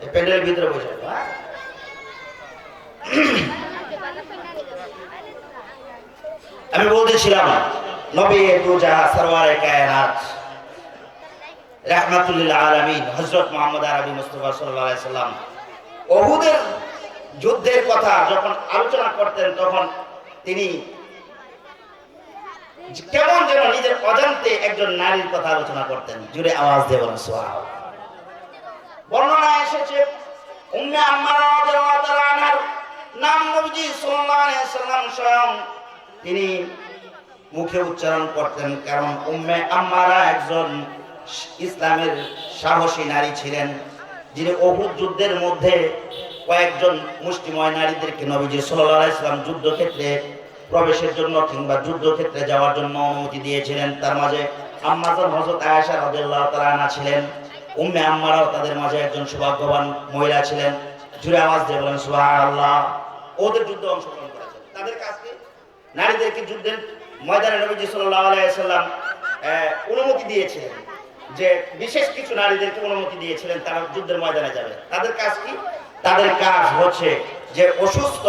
প্যান্ডেলের ভিতরে বসে হ্যাঁ? আমি বলতেছিলাম, নবী দুজা সরওয়ারে কায়নাত আরবি সাল্লাম। যুদ্ধের কথা যখন আলোচনা করতেন, তখন তিনি কেমন যেন নিজের অজান্তে একজন নারীর কথা আলোচনা করতেন। জুড়ে আওয়াজ বলেন, সুবহানাল্লাহ। বর্ণনা এসেছে, উম্মে আম্মারা রাদিয়াল্লাহু নাম নবীজি সাল্লাল্লাহু আলাইহি সাল্লাম স্বয়ং তিনি মুখে উচ্চারণ করতেন, কারণ উম্মে আম্মারা একজন ইসলামের সাহসী নারী ছিলেন, যিনি অহুদ যুদ্ধের মধ্যে কয়েকজন মুষ্টিময় নারীদেরকে নবীজি সাল্লাল্লাহু আলাইহি সাল্লাম যুদ্ধক্ষেত্রে প্রবেশের জন্য কিংবা যুদ্ধক্ষেত্রে যাওয়ার জন্য অনুমতি দিয়েছিলেন। তার মাঝে আম্মাজান হযরত আয়েশা রাদিয়াল্লাহু তাআলা ছিলেন। উম্মে আম্মারাও তাদের মাঝে একজন সৌভাগ্যবান মহিলা ছিলেন। জুড়ে আওয়াজ দিয়ে বলেন সুবহানাল্লাহ। ওদের যুদ্ধে অংশগ্রহণ করেছেন। তাদের কাছে নারীদেরকে যুদ্ধের ময়দানে নবীজি আহ, অনুমতি দিয়েছিলেন যে বিশেষ কিছু নারীদেরকে অনুমতি দিয়েছিলেন তারা যুদ্ধের ময়দানে যাবে। তাদের কাজ কি? তাদের কাজ হচ্ছে যে অসুস্থ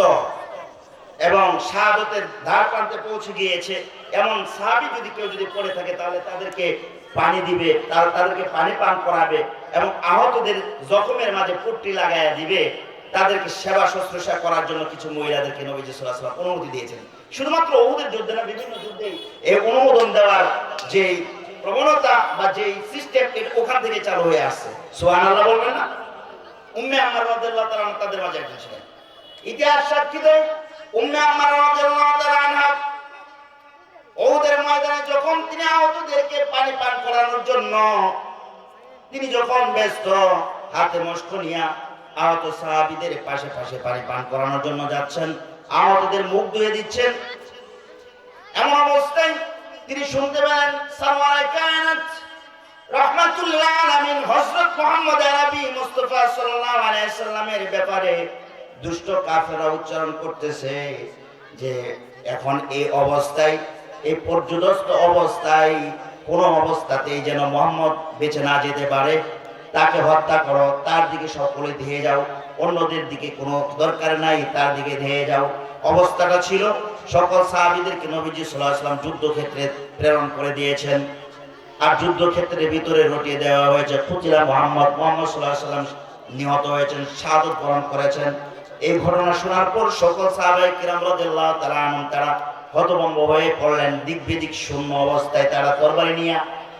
এবং শাহাদতের ধার প্রান্তে পৌঁছে গিয়েছে। এমন সাহাবি যদি কেউ যদি পড়ে থাকে তাহলে তাদেরকে পানি দিবে, তার তাদেরকে পানি পান করাবে এবং আহতদের জখমের মাঝে পুট্টি লাগাইয়া দিবে, তাদেরকে সেবা শুশ্রূষা করার জন্য কিছু মহিলাদেরকে নবীজি ওয়াসাল্লাম অনুমতি দিয়েছেন। শুধুমাত্র ওহুদের যুদ্ধে না বিভিন্ন যুদ্ধেই এই অনুমোদন দেওয়ার যে প্রবণতা বা যে সিস্টেম এটা ওখান থেকে চালু হয়ে আসছে। সুবহানাল্লাহ বলবেন না? উম্মে আমার তাআলা আনহা তাদের মাঝে একজন ছিলেন। ইতিহাস সাক্ষী দেয় উম্মে আম্মার রাদিয়াল্লাহু তাআলা ওহুদের ময়দানে যখন তিনি আহতদেরকে পানি পান করানোর জন্য, তিনি যখন ব্যস্ত, হাতে মস্ক নিয়া আহত সাহাবিদের পাশে পাশে পানি পান করানোর জন্য যাচ্ছেন, আহতদের মুখ ধুয়ে দিচ্ছেন। এমন অবস্থায় তিনি শুনতে পেলেন রহমাতুল্লাহ ব্যাপারে দুষ্ট উচ্চারণ করতেছে যে এখন এই অবস্থায় এই পর্যদস্ত অবস্থায় কোন অবস্থাতেই যেন মোহাম্মদ বেঁচে না যেতে পারে, তাকে হত্যা করো, তার দিকে সকলে ধেয়ে যাও, অন্যদের দিকে কোনো দরকার নাই, তার দিকে ধেয়ে যাও। অবস্থাটা ছিল, সকল সাহাবীদেরকে নবীজি আলাইহি সাল্লাম যুদ্ধক্ষেত্রে প্রেরণ করে দিয়েছেন। আর যুদ্ধক্ষেত্রের ভিতরে রটিয়ে দেওয়া হয়েছে, ফুতিলা মোহাম্মদ মোহাম্মদ সাল্লাহ সাল্লাম নিহত হয়েছেন, শাহাদত বরণ করেছেন। এই ঘটনা শোনার পর সকল সাহাবাই কিরাম তাআলা আনহুম, তারা হতভম্ব হয়ে পড়লেন। দিক শূন্য অবস্থায় তারা তরবারি নিয়ে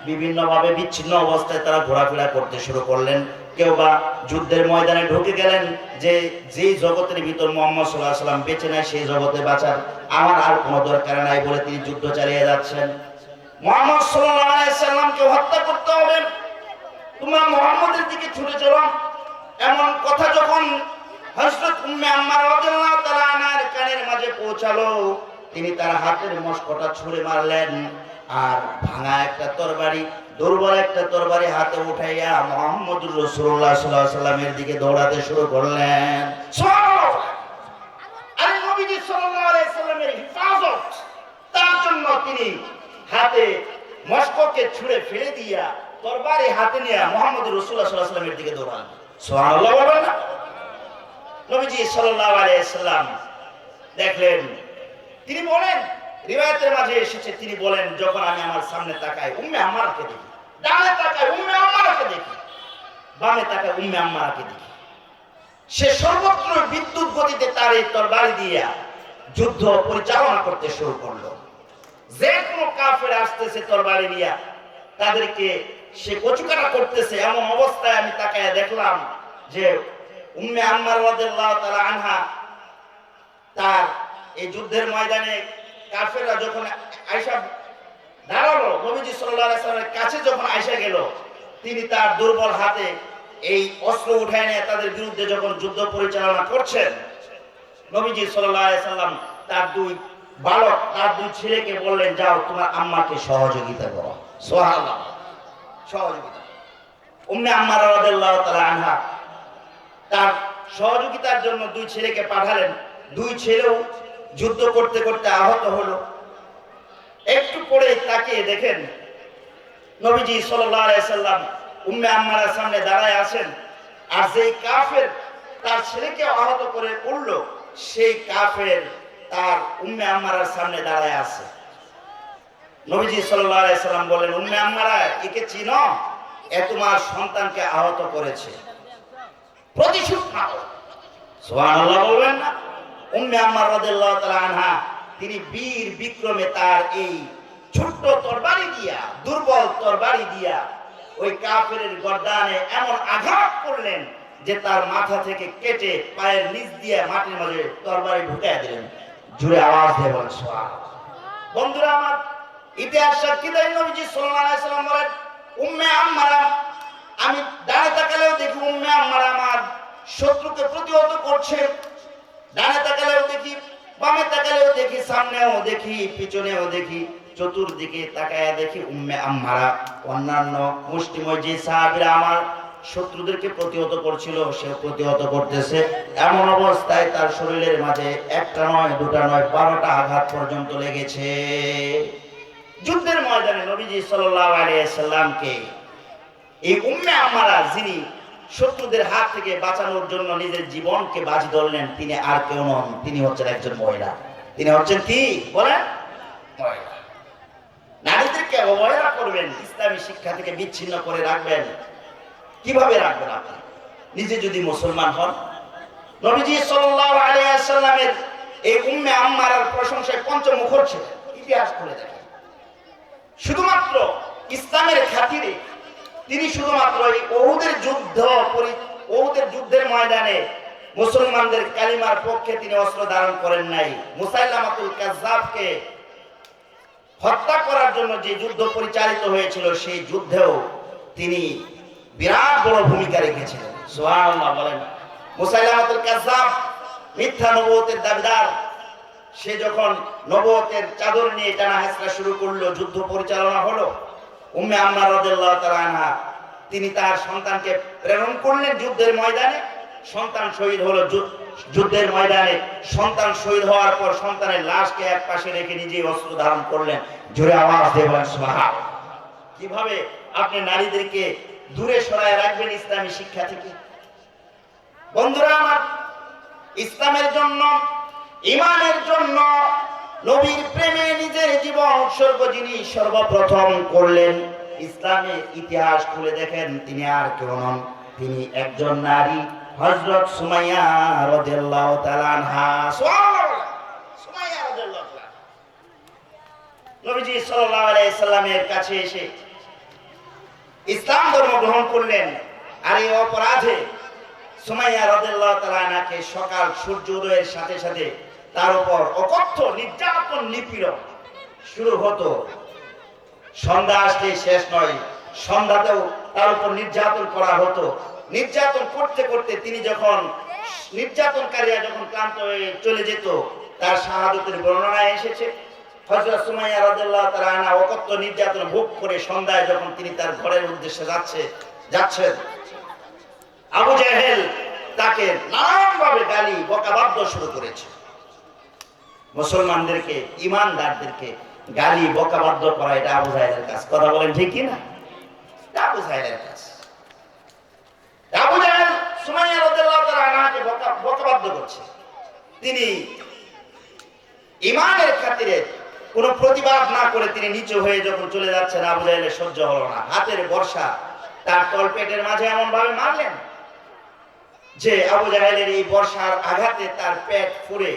বিভিন্নভাবে বিচ্ছিন্ন অবস্থায় তারা ঘোরাফেরা করতে শুরু করলেন। কেউ বা যুদ্ধের ময়দানে ঢুকে গেলেন যে যেই জগতের ভিতর মোহাম্মদ সাল্লাহ সাল্লাম বেঁচে নেয়, সেই জগতে বাঁচার আমার আর কোনো দরকার নাই বলে তিনি যুদ্ধ চালিয়ে যাচ্ছেন। মোহাম্মদ সাল্লামকে হত্যা করতে হবে। তোমরা মোহাম্মদের দিকে ছুটে চলো। এমন কথা যখন হযরত উম্মে আম্মার রাদিয়াল্লাহু তাআলা কানের মাঝে পৌঁছালো তিনি তার হাতের মশকটা ছুঁড়ে মারলেন। আর ভাঙা একটা তরবারি দুর্বল একটা তরবারি হাতে উঠাইয়া মোহাম্মদুর রাসূলুল্লাহ সাল্লাল্লাহু আলাইহি সাল্লামের দিকে দৌড়াতে শুরু করলেন। তার জন্য তিনি হাতে মস্ককে ছুঁড়ে ফেলে দিয়া তরবারি হাতে নিয়ে মোহাম্মদ রসুল্লাহ সাল্লাহ সাল্লামের দিকে দৌড়ান। নবীজি দেখলেন তিনি বলেন রিওয়ায়াতের মাঝে এসেছে, তিনি বলেন, যখন আমি আমার সামনে তাকাই, উম্মে আম্মারাকে দেখি। ডানে তাকাই, উম্মে আম্মারাকে দেখি। বামে তাকাই, উম্মে আম্মারাকে দেখি। সে সর্বত্র বিদ্যুৎ গতিতে তার এই তরবারি দিয়া যুদ্ধ পরিচালনা করতে শুরু করল। যে কোনো কাফের আসতেছে তরবারি নিয়া তাদেরকে সে কচুকাটা করতেছে। এমন অবস্থায় আমি তাকায় দেখলাম যে উম্মে আম্মার রাদিয়াল্লাহু তাআলা আনহা তার এই যুদ্ধের ময়দানে কাফেররা যখন আয়েশা দাঁড়াল, নবীজি আলাইহি সাল্লামের কাছে যখন আয়েশা গেল, তিনি তার দুর্বল হাতে এই অস্ত্র উঠায় নিয়ে তাদের বিরুদ্ধে যখন যুদ্ধ পরিচালনা করছেন, নবীজি আলাইহি সাল্লাম তার দুই বালক, তার দুই ছেলেকে বললেন, যাও, তোমার আম্মাকে সহযোগিতা করো। সুবহানাল্লাহ। সহযোগিতা। উম্মে আম্মার রাদিয়াল্লাহু তাআলা আনহা তার সহযোগিতার জন্য দুই ছেলেকে পাঠালেন। দুই ছেলেও যুদ্ধ করতে করতে আহত হলো। একটু পরে তাকিয়ে দেখেন নবীজি সাল্লাম উম্মে আম্মারের সামনে দাঁড়ায় আছেন। আর যেই কাফের তার ছেলেকে আহত করে উঠল, সেই কাফের তার উম্মে আম্মারার সামনে দাঁড়ায় আছে। নবীজি সাল্লাম বলেন উম্মে আম্মারা, একে চিনো? এ তোমার সন্তানকে আহত করেছে। প্রতিশোধ বলবেন না। উম্মে আম্মার রাদিয়াল্লাহু তাআলা আনহা, তিনি বীর বিক্রমে তার এই ছোট্ট তরবারি দিয়া, দুর্বল তরবারি দিয়া ওই কাফেরের গর্দানে এমন আঘাত করলেন যে তার মাথা থেকে কেটে পায়ের নিচ দিয়ে মাটির মাঝে তরবারি ঢুকাই দিলেন জুড়ে আওয়াজ দিয়ে বলেন। বন্ধুরা আমার ইতিহাস সাক্ষী দেয় নবীজি সাল্লাল্লাহু আলাইহি সাল্লাম বলেন, উম্মে আম্মারা, আমি ডানে তাকালেও দেখি উম্মে আম্মারা আমার শত্রুকে প্রতিহত করছে ডানে তাকালেও দেখি, বামে তাকালেও দেখি, সামনেও দেখি, পিছনেও দেখি, চতুর্দিকে তাকায়া দেখি উম্মে আম্মারা, অন্যান্য মুষ্টিময় যে সাহাবীরা আমার শত্রুদেরকে প্রতিহত করছিল সে প্রতিহত করতেছে। এমন অবস্থায় তার শরীরের মাঝে একটা নয়, দুটা নয়, বারোটা আঘাত পর্যন্ত লেগেছে। যুদ্ধের ময়দানে নবীজি সাল্লাল্লাহু আলাইহি সাল্লামকে এই উম্মে আমারা যিনি শত্রুদের হাত থেকে বাঁচানোর জন্য নিজের জীবনকে বাজি ধরলেন তিনি আর কেউ নন। তিনি হচ্ছেন একজন মহিলা। তিনি হচ্ছেন কি? বলেন। নারীদেরকে অবহেলা করবেন, ইসলামী শিক্ষা থেকে বিচ্ছিন্ন করে রাখবেন। কীভাবে রাখবেন আপনি? নিজে যদি মুসলমান হন। নবীজি সাল্লামের এই উম্মে আম্মারার প্রশংসায় পঞ্চমুখর ছিলেন। ইতিহাস খুলে দেখেন। শুধুমাত্র ইসলামের খাতিরে তিনি শুধুমাত্র এই ওহুদের যুদ্ধ ওহুদের যুদ্ধের ময়দানে মুসলমানদের কালিমার পক্ষে তিনি অস্ত্র ধারণ করেন নাই। মুসাইলামাতুল কাজ্জাবকে হত্যা করার জন্য যে যুদ্ধ পরিচালিত হয়েছিল, সেই যুদ্ধেও তিনি বিরাট বড় ভূমিকা রেখেছিলেন। বলেন। মুসাইলামাতুল কাজ্জাব মিথ্যা নবুয়তের দাবিদার। সে যখন নবতের চাদর নিয়ে টানা হেসরা শুরু করল, যুদ্ধ পরিচালনা হলো। উম্মে আম্মা রাদিয়াল্লাহু তাআলা আনহা, তিনি তার সন্তানকে প্রেরণ করলেন যুদ্ধের ময়দানে। সন্তান শহীদ হলো যুদ্ধের ময়দানে। সন্তান শহীদ হওয়ার পর সন্তানের লাশকে এক পাশে রেখে নিজেই অস্ত্র ধারণ করলেন। জোরে আওয়াজ দেবেন সুবহান কীভাবে আপনি নারীদেরকে দূরে সরায় রাখবেন ইসলামী শিক্ষা থেকে? বন্ধুরা আমার, ইসলামের জন্য ইমানের জন্য নবীর প্রেমে নিজের জীবন উৎসর্গ যিনি সর্বপ্রথম করলেন, ইসলামের ইতিহাস খুলে দেখেন তিনি আর কেউ নন। তিনি একজন নারী, হযরত সুমাইয়া কাছে এসে ইসলাম ধর্ম গ্রহণ করলেন আর এই অপরাধে সুমাইয়া রাদিয়াল্লাহু তাআলা আনহাকে সকাল সূর্য উদয়ের সাথে সাথে তার উপর অকথ্য, নির্যাতন, নিপীড়ন শুরু হতো। সন্ধ্যা আসলে শেষ নয়। সন্ধ্যাতেও তার উপর নির্যাতন করা হতো। নির্যাতন করতে করতে তিনি যখন নির্যাতনকারীরা যখন ক্লান্ত হয়ে চলে যেত, তার শাহাদতের বর্ণনা এসেছে। হযরত সুমাইয়া রাদিয়াল্লাহু তাআলা অকথ্য, নির্যাতন ভোগ করে সন্ধ্যায় যখন তিনি তার ঘরের উদ্দেশ্যে যাচ্ছে যাচ্ছেন, আবু জাহেল তাকে নানানভাবে গালি বকাবাদ্য শুরু করেছে। মুসলমানদেরকে, ইমানদারদেরকে গালি বকাবাদ্য করা, এটা আবু জাহেলের কাজ। কথা বলেন ঠিক কি না এটা আবু কাজ। আবু সুমাইয়া বকাবাদ্য করছে। তিনি ইমানের খাতিরে কোনো প্রতিবাদ না করে তিনি নিচু হয়ে যখন চলে যাচ্ছেন, আবু সহ্য হলো না। হাতের বর্ষা তার তলপেটের মাঝে এমন ভাবে মারলেন যে আবু জাহেলের এই বর্ষার আঘাতে তার পেট ফুরে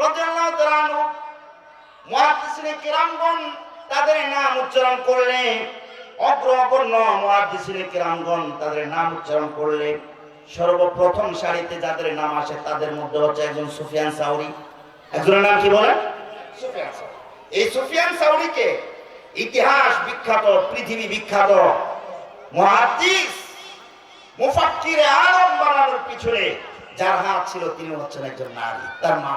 রাদিয়াল্লাহু তাআলা আনহু মুহাদ্দিসিনে কিরামগণ তাদের নাম উচ্চারণ করলে অগ্র অগ্রণ মুহাদ্দিসিনে কিরামগণ তাদের নাম উচ্চারণ করলে সর্বপ্রথম সারিতে যাদের নাম আসে তাদের মধ্যে হচ্ছে একজন সুফিয়ান সাউরি। একজনের নাম কি বলেন সুফিয়ান সাউরি। এই সুফিয়ান সাউরিকে ইতিহাস বিখ্যাত পৃথিবী বিখ্যাত মুহাদ্দিস মুফাক্কিরে আলম বানানোর পিছনে যার হাত ছিল তিনি হচ্ছেন একজন নারী তার মা।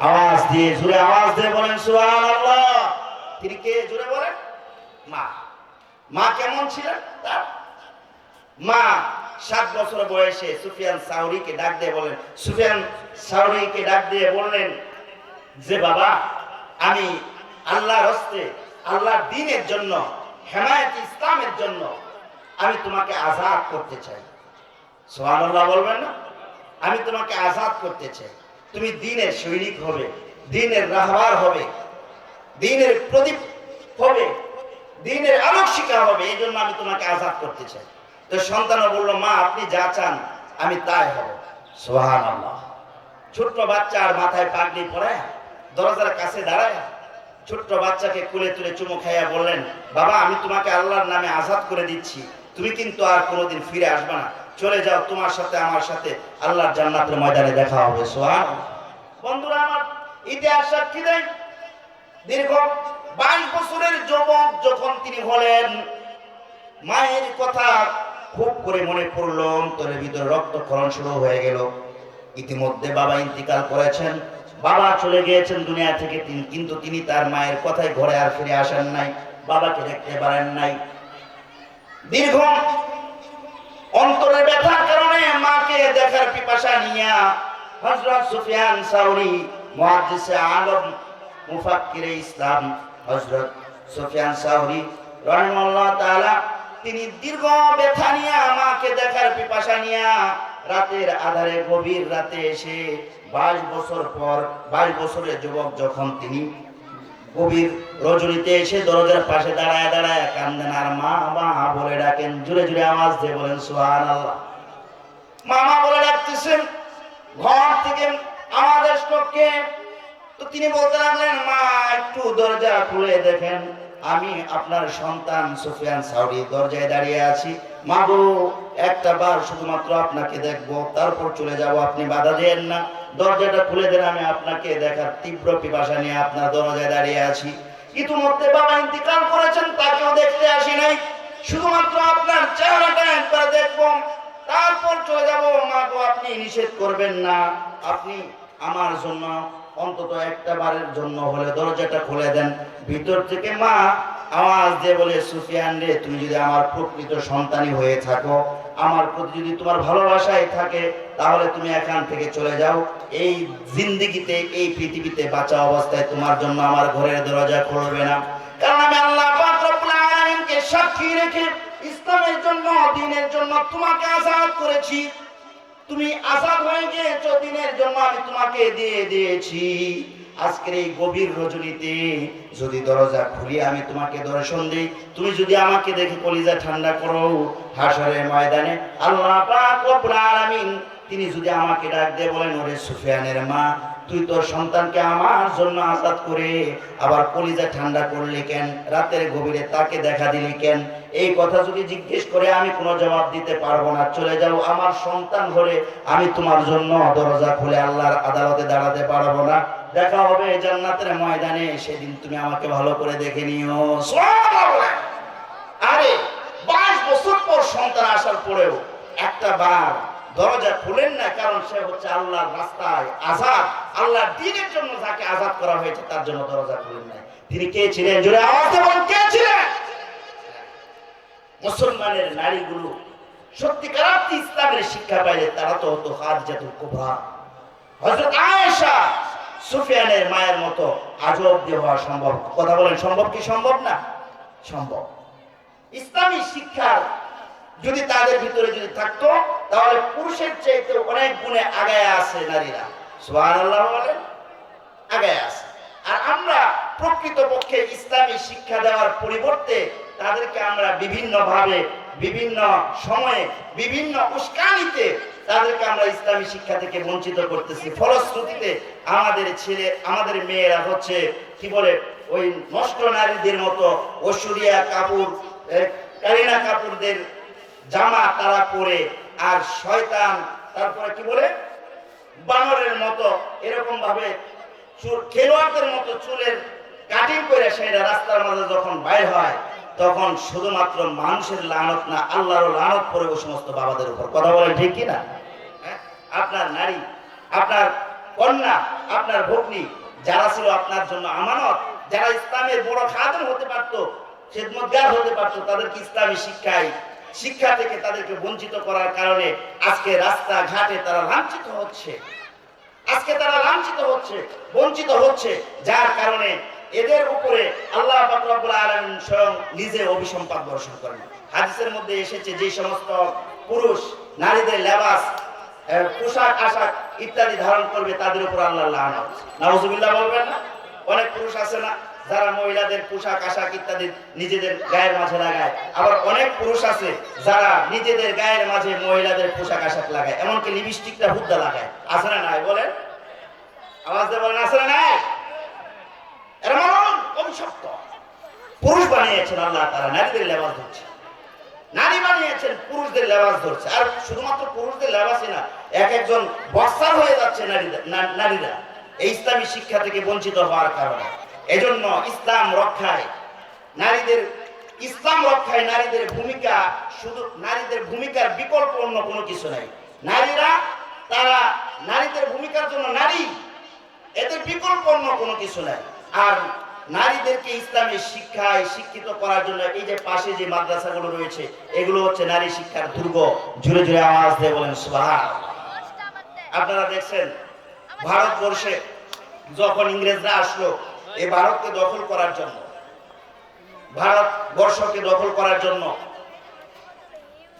আওয়াজ দিয়ে জুড়ে আওয়াজ দিয়ে বলেন, সুবহানাল্লাহ। তিনি কে? জুড়ে বলেন। মা। মা কেমন ছিলেন? তার? মা সাত বছর বয়সে সুফিয়ান সাউরিকে ডাক দিয়ে বলেন, সুফিয়ান সাউরিকে ডাক দিয়ে বললেন, যে বাবা, আমি আল্লাহর হস্তে, আল্লাহর দিনের জন্য, হেমায়ত ইসলামের জন্য আমি তোমাকে আজাদ করতে চাই। সোহানুল্লাহ বলবেন না? আমি তোমাকে আজাদ করতে চাই। তুমি দিনের সৈনিক হবে, দিনের রাহবার হবে, দিনের প্রদীপ হবে, দিনের আলোক শিকার হবে, এই জন্য আমি তোমাকে আজাদ করতে চাই। তো সন্তানও বলল, মা, আপনি যা চান, আমি তাই হব। সোহান ছোট্ট বাচ্চা আর মাথায় পাগড়ি পরায়, দরজার কাছে দাঁড়ায়, ছোট্ট বাচ্চাকে কুলে তুলে চুমু খাইয়া বললেন, বাবা, আমি তোমাকে আল্লাহর নামে আজাদ করে দিচ্ছি। তুমি কিন্তু আর কোনোদিন ফিরে আসবে না। চলে যাও, তোমার সাথে, আমার সাথে আল্লাহর জান্নাতের ময়দানে দেখা হবে। সোহান বন্ধুরা, আমার ইতিহাস সাক্ষী দেয় দীর্ঘ বাইশ বছরের যুবক যখন তিনি হলেন, মায়ের কথা খুব করে মনে পড়ল, অন্তরের ভিতরে রক্তক্ষরণ শুরু হয়ে গেল। ইতিমধ্যে বাবা ইন্তিকাল করেছেন, বাবা চলে গিয়েছেন দুনিয়া থেকে, তিনি কিন্তু তিনি তার মায়ের কথায় ঘরে আর ফিরে আসেন নাই, বাবাকে দেখতে পারেন নাই। দীর্ঘ অন্তরের ব্যথার কারণে মাকে দেখার পিপাসা নিয়া হযরত সুফিয়ান সাউরি মুহাদ্দিসে আলম মুফাক্কিরে ইসলাম হযরত সুফিয়ান সাউরি রাহিমাহুল্লাহ তাআলা, তিনি দীর্ঘ ব্যথা নিয়া আমাকে দেখার পিপাসা নিয়া রাতের আধারে গভীর রাতে এসে বাইশ বছর পর, বাইশ বছরের যুবক যখন তিনি গভীর রজনীতে এসে দরজার পাশে দাঁড়ায় দাঁড়ায় কান্দেন, আর মা মা বলে ডাকেন। জুড়ে জুড়ে আওয়াজ দিয়ে বলেন সুহান আল্লাহ মামা বলে ডাকতেছেন, ঘর থেকে আমাদের আসলো তো তিনি বলতে লাগলেন, মা, একটু দরজা খুলে দেখেন, আমি আপনার সন্তান সুফিয়ান সাউরি দরজায় দাঁড়িয়ে আছি। মা গো, একটা বার শুধুমাত্র আপনাকে দেখব, তারপর চলে যাব, আপনি বাধা দেন না। দরজাটা খুলে দেন, আমি আপনাকে দেখার তীব্র পিপাসা নিয়ে আপনার দরজায় দাঁড়িয়ে আছি। ইতিমধ্যে বাবা ইন্তিকাল করেছেন, তাকেও দেখতে আসি নাই। শুধুমাত্র আপনার চেহারাটা একবার দেখব, তারপর চলে যাব। মা গো, আপনি নিষেধ করবেন না। আপনি আমার জন্য অন্তত একটা বারের জন্য হলে দরজাটা খুলে দেন। ভিতর থেকে মা আওয়াজ দিয়ে বলে, সুফিয়ান রে, তুমি যদি আমার প্রকৃত সন্তানই হয়ে থাকো, আমার প্রতি যদি তোমার ভালোবাসাই থাকে, তাহলে তুমি এখান থেকে চলে যাও। এই জিন্দিগিতে, এই পৃথিবীতে বাঁচা অবস্থায় তোমার জন্য আমার ঘরের দরজা খুলবে না। কারণ আমি আল্লাহ সাক্ষী রেখে ইসলামের জন্য, দিনের জন্য তোমাকে আজাদ করেছি। তুমি আজাদ হয়ে গিয়েছো, দিনের জন্য আমি তোমাকে দিয়ে দিয়েছি। আজকের এই গভীর রজনীতে যদি দরজা খুলি, আমি তোমাকে দর্শন দিই। তুমি যদি আমাকে দেখে কলিজা ঠান্ডা করো, হাসরের ময়দানে আল্লাহ তিনি যদি আমাকে ডাক দিয়ে বলেন, ওরে সুফিয়ানের মা তুই তোর সন্তানকে আমার জন্য আজাদ করে, আবার কলিজা ঠান্ডা করলি কেন? রাতের গভীরে তাকে দেখা দিলি কেন? এই কথা যদি জিজ্ঞেস করে আমি কোনো জবাব দিতে পারব না। চলে যাও, আমার সন্তান হলে আমি তোমার জন্য দরজা খুলে আল্লাহর আদালতে দাঁড়াতে পারব না। দেখা হবে জান্নাতের ময়দানে। সেদিন তুমি আমাকে ভালো করে দেখে নিও। আরে, বাইশ বছর পর সন্তান আসার পরেও একটা বার দরজা খুলেন না, কারণ সে হচ্ছে আল্লাহর রাস্তায় আজাদ। আল্লাহর দিনের জন্য যাকে আজাদ করা হয়েছে, তার জন্য দরজা খুলেন নাই। তিনি কে ছিলেন? জোরে আওয়াজ কে ছিলেন? মুসলমানের নারীগুলো সত্যিকার ইসলামের শিক্ষা পাইলে তারা তো হতো আয়েশা সুফিয়ানের মায়ের মতো আজও অব্দি হওয়া সম্ভব। কথা বলেন, সম্ভব কি সম্ভব না? সম্ভব। ইসলামী শিক্ষার যদি তাদের ভিতরে যদি থাকতো, তাহলে পুরুষের চাইতে অনেক গুণে আগায় আছে নারীরা। সোহান আল্লাহ বলেন, আগায় আছে। আর আমরা প্রকৃতপক্ষে ইসলামী শিক্ষা দেওয়ার পরিবর্তে তাদেরকে আমরা বিভিন্ন ভাবে বিভিন্ন সময়ে, বিভিন্ন উস্কানিতে তাদেরকে আমরা ইসলামী শিক্ষা থেকে বঞ্চিত করতেছি। ফলশ্রুতিতে আমাদের ছেলে, আমাদের মেয়েরা হচ্ছে, কি বলে, ওই নষ্ট নারীদের মতো ঐশ্বরিয়া কাপুর কারিনা কাপুরদের জামা তারা পরে আর শয়তান, তারপরে কি বলে? বানরের মতো, এরকম ভাবে খেলোয়াড়দের মতো চুলের কাটিং করে সেটা রাস্তার মাঝে যখন বাইর হয়, তখন শুধুমাত্র মানুষের লানত না আল্লাহর লানত পড়ে ওই সমস্ত বাবাদের উপর। কথা বলেন ঠিক কি না হ্যাঁ? আপনার নারী, আপনার কন্যা, আপনার ভগ্নী, যারা ছিল আপনার জন্য আমানত, যারা ইসলামের বড় খাদম হতে পারত, খেদমতগার হতে পারত, তাদেরকে ইসলামী শিক্ষায় শিক্ষা থেকে তাদেরকে বঞ্চিত করার কারণে আজকে রাস্তা ঘাটে তারা লাঞ্ছিত হচ্ছে। আজকে তারা লাঞ্ছিত হচ্ছে, বঞ্চিত হচ্ছে, যার কারণে এদের উপরে আল্লাহ পাক রব্বুল স্বয়ং নিজে অভিসম্পাদ বর্ষণ করেন। হাদিসের মধ্যে এসেছে যে সমস্ত পুরুষ, নারীদের লেবাস পোশাক, আশাক ইত্যাদি ধারণ করবে, তাদের উপর আল্লাহ লানত নাউজুবিল্লাহ বলবেন না? অনেক পুরুষ আছে না? যারা মহিলাদের পোশাক, আশাক ইত্যাদি নিজেদের গায়ের মাঝে লাগায়। আবার অনেক পুরুষ আছে যারা নিজেদের গায়ের মাঝে মহিলাদের পোশাক, আশাক লাগায়, এমনকি লিপস্টিকটা হুদ্দা লাগায়। আছে না নাই বলেন? আওয়াজ দিয়ে বলেন, আছে না নাই? পুরুষ বানিয়েছেন আল্লাহ তারা নারীদের লেবাস ধরছে। নারী বানিয়েছেন, পুরুষদের লেবাস ধরছে। আর শুধুমাত্র পুরুষদের লেবাসই না, এক একজন বস্তার হয়ে যাচ্ছে নারীরা নারীরা। এই ইসলামী শিক্ষা থেকে বঞ্চিত হওয়ার কারণে। এজন্য ইসলাম রক্ষায় নারীদের, ইসলাম রক্ষায় নারীদের ভূমিকা শুধু, নারীদের ভূমিকার বিকল্প অন্য কোনো কিছু নাই। নারীরা, তারা নারীদের ভূমিকার জন্য নারী, এদের বিকল্প অন্য কোনো কিছু নাই। আর নারীদেরকে ইসলামের শিক্ষায় শিক্ষিত করার জন্য এই যে পাশে যে মাদ্রাসাগুলো রয়েছে, এগুলো হচ্ছে নারী শিক্ষার দুর্গ। জুড়ে জুড়ে আওয়াজ দিয়ে বলেন সুবহান আপনারা দেখছেন, ভারতবর্ষে যখন ইংরেজরা আসলো এই ভারতকে দখল করার জন্য। ভারতবর্ষকে দখল করার জন্য।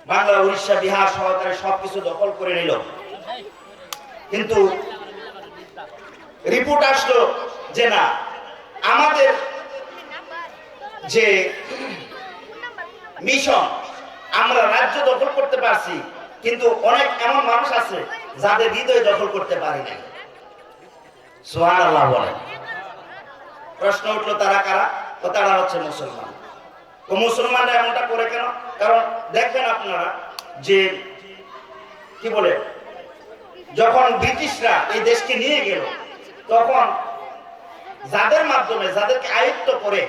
বাংলা, উড়িষ্যা, বিহার সহকারে সবকিছু দখল করে নিল। কিন্তু রিপোর্ট আসলো যে না, আমাদের যে মিশন, আমরা রাজ্য দখল করতে পারছি, কিন্তু অনেক এমন মানুষ আছে যাদের হৃদয় দখল করতে পারি নাই। সোহান আল্লাহ বলেন। প্রশ্ন উঠল, তারা কারা? তো তারা হচ্ছে মুসলমান। তো মুসলমানরা এমনটা করে কেন? কারণ দেখবেন আপনারা যে, কি বলে, যখন ব্রিটিশরা এই দেশকে নিয়ে গেল, তখন যাদের মাধ্যমে, যাদেরকে আয়ত্ত করে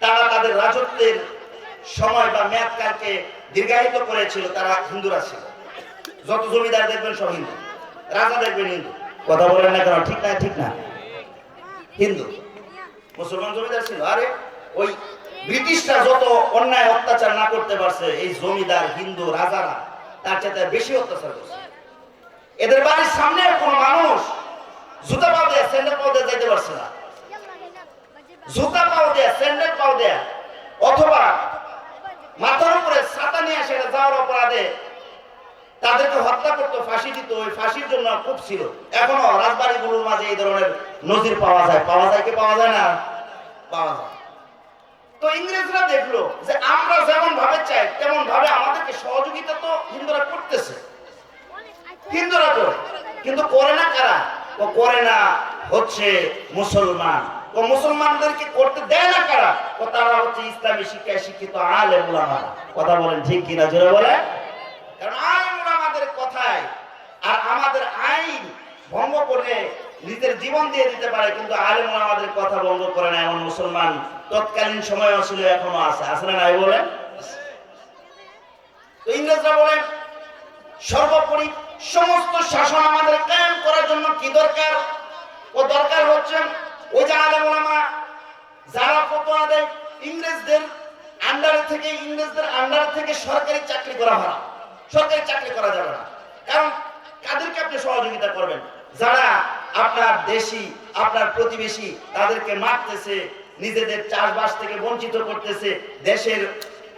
তারা তাদের রাজত্বের সময় বা মেয়াদকালকে দীর্ঘায়িত করেছিল, তারা হিন্দুরা ছিল। যত জমিদার দেখবেন সব হিন্দু। রাজা দেখবেন হিন্দু। কথা বলেন না কেন? ঠিক না ঠিক না। হিন্দু। মুসলমান জমিদার ছিল। আরে, ওই ব্রিটিশরা যত অন্যায় অত্যাচার না করতে পারছে, এই জমিদার, হিন্দু, রাজারা, তার চাইতে বেশি অত্যাচার করছে। এদের বাড়ির সামনে কোনো মানুষ জুতা পাও দেয়া, স্যান্ডেল পাও দেয়া যাইতে পারছে না। জুতা পাও দেয়া, স্যান্ডেল পাও দেয়া, অথবা মাথার উপরে ছাতা নিয়ে সেটা যাওয়ার অপরাধে তাদেরকে হত্যা করতো, ফাঁসি দিত, ওই ফাঁসির জন্য খুব ছিল। এখনও রাজবাড়িগুলোর মাঝে এই ধরনের নজির পাওয়া যায়। পাওয়া যায় কি, পাওয়া যায় না? পাওয়া যায়। তো ইংরেজরা দেখল যে আমরা যেমন ভাবে চাই তেমন ভাবে আমাদেরকে সহযোগিতা তো হিন্দুরা করতেছে। হিন্দুরা করে কিন্তু করে না কারা? ও করে না হচ্ছে মুসলমান। ও মুসলমানদেরকে করতে দেয় না কারা? ও তারা হচ্ছে ইসলামী শিক্ষায় শিক্ষিত আলে মুলামারা কথা বলেন ঠিক কিনা? জোরে বলে কারণ আইন আমাদের কথায় আর আমাদের আইন ভঙ্গ করে নিজের জীবন দিয়ে দিতে পারে, কিন্তু আলেম আমাদের কথা ভঙ্গ করে না, এমন মুসলমান তৎকালীন সময়ও ছিল, এখনও আছে। আছে না নাই বলেন? ইংরেজরা বলেন, সর্বোপরি সমস্ত শাসন আমাদের কায়েম করার জন্য কি দরকার? ও দরকার হচ্ছে, ওই যে আলেম ওলামা, যারা ফতোয়া দেয়, ইংরেজদের আন্ডারে থেকে, ইংরেজদের আন্ডার থেকে সরকারি চাকরি করা ভাড়া। সরকারি চাকরি করা যাবে না। কারণ কাদেরকে আপনি সহযোগিতা করবেন? যারা আপনার দেশি, আপনার প্রতিবেশী, তাদেরকে মারতেছে, নিজেদের চাষবাস থেকে বঞ্চিত করতেছে, দেশের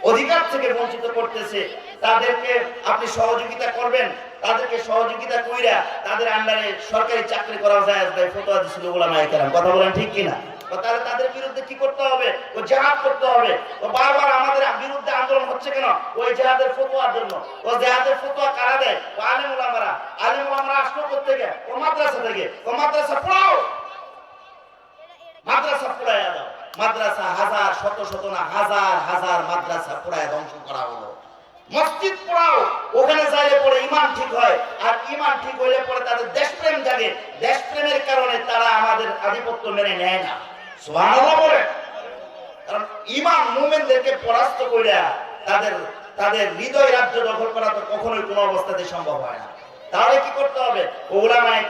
অধিকার থেকে বঞ্চিত করতেছে, তাদেরকে আপনি সহযোগিতা করবেন? তাদেরকে সহযোগিতা কইরা তাদের আন্ডারে সরকারি চাকরি করা যায় ফতোয়া দিছিল ওলামা একরাম কথা বলেন ঠিক কিনা? তাহলে তাদের বিরুদ্ধে কি করতে হবে? ও জেহাদ করতে হবে। ও বারবার আমাদের বিরুদ্ধে আন্দোলন হচ্ছে কেন? ওই জেহাদের ফতোয়ার জন্য। ও জেহাদের ফতোয়া কারা দেয়? ও আলিম ওলামারা আলিম ওলামারা আসলো থেকে ও মাদ্রাসা থেকে। ও মাদ্রাসা পড়াও! মাদ্রাসা পুরাইয়া দাও। মাদ্রাসা হাজার, শত শত না, হাজার হাজার মাদ্রাসা পুরায় ধ্বংস করা হলো। মসজিদ পড়াও! ওখানে যাইলে পরে ইমান ঠিক হয়। আর ইমান ঠিক হইলে পরে তাদের দেশপ্রেম জাগে। দেশপ্রেমের কারণে তারা আমাদের আধিপত্য মেনে নেয় না। সুবহানাল্লাহ বলে। পরাস্ত কইরা তাদের তাদের হৃদয় রাজ্য দখল করা তো কখনোই কোনো অবস্থাতে সম্ভব হয় না। তাহলে কি করতে হবে? ওলামায়ে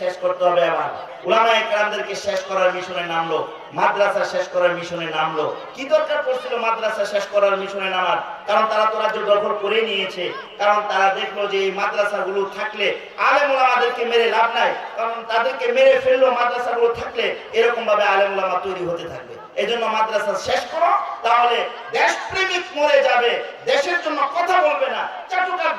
শেষ করতে হবে আবার ওলামায়ে কেরামদেরকে শেষ করার মিশনে নামলো মাদ্রাসা শেষ করার মিশনে নামলো। কি দরকার পড়ছিল মাদ্রাসা শেষ করার মিশনে নামার? কারণ তারা তো রাজ্য দখল করে নিয়েছে। কারণ তারা দেখল যে এই মাদ্রাসাগুলো থাকলে আলেম ওলামাদেরকে মেরে লাভ নাই। কারণ তাদেরকে মেরে ফেলল মাদ্রাসাগুলো থাকলে এরকম ভাবে আলেম ওলামা তৈরি হতে থাকবে। এই জন্য মাদ্রাসা শেষ করো, তাহলে দেশপ্রেমিক মরে যাবে। দেশের জন্য কথা বলবে না। চাটুকার